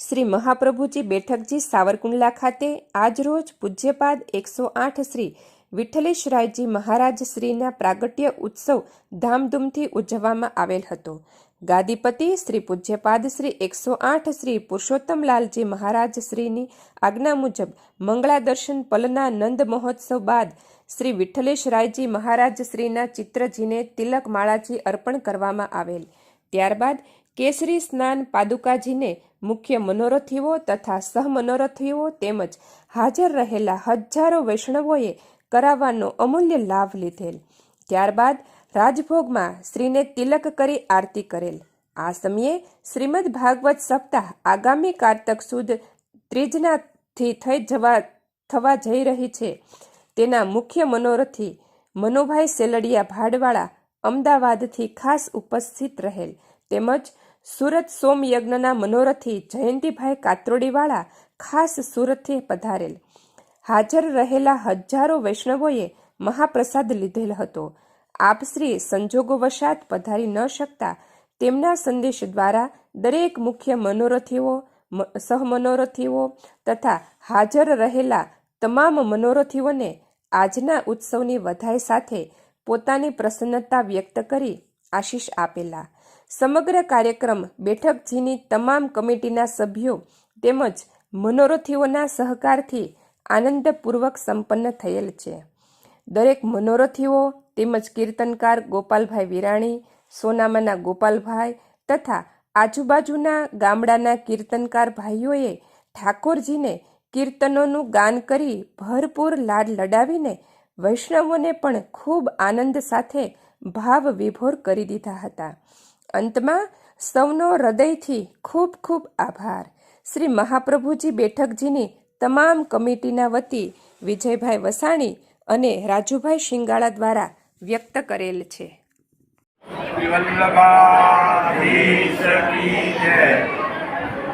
શ્રી મહાપ્રભુજી બેઠકજી સાવરકુંડલા ખાતે આજરોજ પૂજ્યપાદ એકસો આઠ શ્રી વિઠ્ઠલેશરાયજી મહારાજ શ્રીના પ્રાગટ્ય ઉત્સવ ધામધૂમથી ઉજવવામાં આવેલ હતો. ગાદીપતિ શ્રી પૂજ્યપાદ શ્રી એકસો આઠ શ્રી પુરુષોત્તમલાલજી મહારાજ શ્રીની આજ્ઞા મુજબ મંગળા દર્શન પલના નંદ મહોત્સવ બાદ શ્રી વિઠ્ઠલેશરાયજી મહારાજ શ્રીના ચિત્રજીને તિલક માળાજી અર્પણ કરવામાં આવેલ. ત્યારબાદ કેસરી સ્નાન પાદુકાજીને મુખ્ય મનોરથીઓ તથા સહમનોરથીઓ તેમજ હાજર રહેલા હજારો વૈષ્ણવોએ કરાવવાનો અમૂલ્ય લાભ લીધેલ. ત્યારબાદ રાજભોગમાં શ્રીને તિલક કરી આરતી કરેલ. આ સમયે શ્રીમદ ભાગવત સપ્તાહ આગામી કારતક સુદ ત્રીજનાથી થઈ જવા, થવા જઈ રહી છે. તેના મુખ્ય મનોરથી મનોભાઈ સેલડિયા ભાડવાળા અમદાવાદથી ખાસ ઉપસ્થિત રહેલ. તેમજ સુરત સોમયજ્ઞના મનોરથી જયંતિભાઈ કાત્રોડીવાળા ખાસ સુરતથી પધારેલ. હાજર રહેલા હજારો વૈષ્ણવોએ મહાપ્રસાદ લીધેલ હતો. આપશ્રી સંજોગોવશાત પધારી ન શકતા તેમના સંદેશ દ્વારા દરેક મુખ્ય મનોરથીઓ સહમનોરથીઓ તથા હાજર રહેલા તમામ મનોરથીઓને આજના ઉત્સવની વધાઈ સાથે પોતાની પ્રસન્નતા વ્યક્ત કરી આશીષ આપેલા. સમગ્ર કાર્યક્રમ બેઠકજીની તમામ કમિટીના સભ્યો તેમજ મનોરથીઓના સહકારથી આનંદપૂર્વક સંપન્ન થયેલ છે. દરેક મનોરથીઓ તેમજ કીર્તનકાર ગોપાલભાઈ વિરાણી, સોનામાના ગોપાલભાઈ તથા આજુબાજુના ગામડાના કીર્તનકાર ભાઈઓએ ઠાકોરજીને કીર્તનોનું ગાન કરી ભરપૂર લાડ લડાવીને વૈષ્ણવોને પણ ખૂબ આનંદ સાથે ભાવ વિભોર કરી દીધા હતા. અંતમાં સૌનો હૃદયથી ખૂબ ખૂબ આભાર. શ્રી મહાપ્રભુજી બેઠકજીની તમામ કમિટીના વતી વિજયભાઈ વસાણી અને રાજુભાઈ શિંગાળા દ્વારા વ્યક્ત કરેલ છે.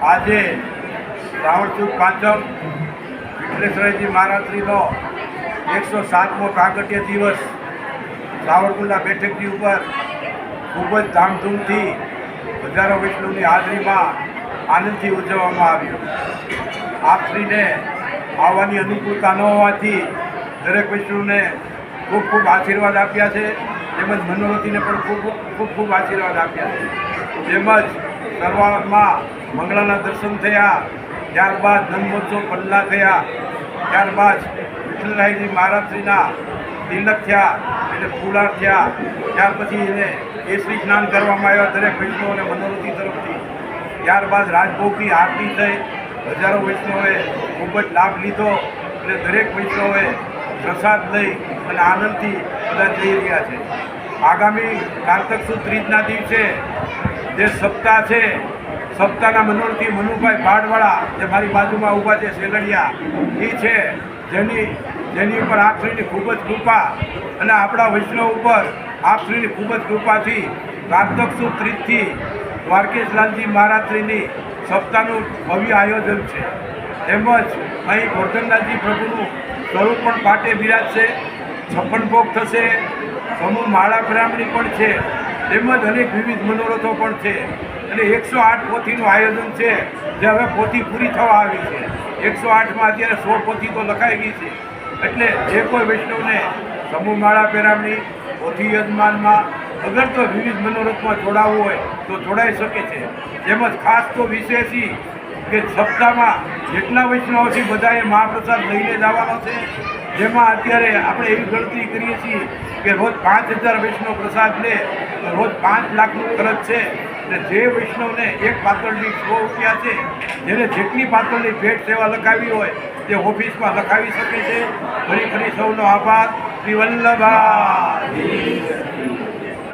આજે શ્રાવણ સુદ પાંચમ વિઠ્ઠલેશ્વરજી મહારાજશ્રીનો એકસો સાતમો પ્રાગટ્ય દિવસ સાવરકુંડલા બેઠકની ઉપર ખૂબ જ ધામધૂમથી હજારો વૈષ્ણવની હાજરીમાં આનંદથી ઉજવવામાં આવ્યો. આપશ્રીને આવવાની અનુકૂળતા ન હોવાથી દરેક વૈષ્ણવને ખૂબ ખૂબ આશીર્વાદ આપ્યા છે. તેમજ મનોરથીને પણ ખૂબ ખૂબ ખૂબ આશીર્વાદ આપ્યા છે. તેમજ શરૂઆતમાં મંગળાના દર્શન થયા, ત્યારબાદ નંદમહોત્સવ પલ્લા થયા, ત્યારબાદ વિઠ્ઠલરાયજી મહારાજશ્રીના તિલક થયા, એટલે ફૂલાર થયા. ત્યાર પછી એને કેસરી સ્નાન કરવામાં આવ્યા દરેક વૈષ્ણવ અને મનોરથી તરફથી. ત્યારબાદ રાજભોગની આરતી થઈ. હજારો વૈષ્ણવોએ ખૂબ જ લાભ લીધો અને દરેક વૈષ્ણવોએ પ્રસાદ લઈ અને આનંદથી બધા જઈ રહ્યા છે. આગામી કારતક સુદ ત્રીજના દિવસે જે સપ્તાહ છે, સપ્તાહના મનોરથી મનુભાઈ ભાડવાળા જે મારી બાજુમાં ઊભા છે, સેલડિયા, એ છે જેની જેની ઉપર આપશ્રીની ખૂબ જ કૃપા અને આપણા વૈષ્ણવ ઉપર આપશ્રીની ખૂબ જ કૃપાથી કારતક સુદ ત્રીજથી દ્વારકેશલાલજી મહારાજશ્રીની સપ્તાહનું ભવ્ય આયોજન છે. તેમજ અહીં ગોરધનદાસજી પ્રભુનું સ્વરૂપ પણ પાટે બિરાજશે છપ્પન ભોગ થશે. સમૂહ માળા બ્રાહ્મણી પણ છે. તેમજ અનેક વિવિધ મનોરથો પણ છે. અને એકસો આઠ પોથીનું આયોજન છે. જે હવે પોથી પૂરી થવા આવી છે. એકસો આઠમાં અત્યારે સોળ પોથી તો લખાઈ ગઈ છે. એટલે જે કોઈ વૈષ્ણવને સમૂહ માળા પેરામણી પોથી યજમાનમાં અગર તો વિવિધ મનોરથમાં જોડાવવું હોય તો જોડાઈ શકે છે. તેમજ ખાસ તો વિશેષી કે સપ્તાહમાં જેટલા વૈષ્ણવો છે બધાએ મહાપ્રસાદ લઈને જવાનો છે. જેમાં અત્યારે આપણે એવી ગણતરી કરીએ છીએ કે રોજ પાંચ હજાર વૈષ્ણવ પ્રસાદ લે, તો રોજ પાંચ લાખનું ખર્ચ છે. અને જે વૈષ્ણવને એક પાતળની સો રૂપિયા છે, જેને જેટલી પાતળની ભેટ સેવા લખાવી હોય, તે ઓફિસમાં લખાવી શકે છે. ફરી ફરી સૌનો આભાર. શ્રી વલ્લભા.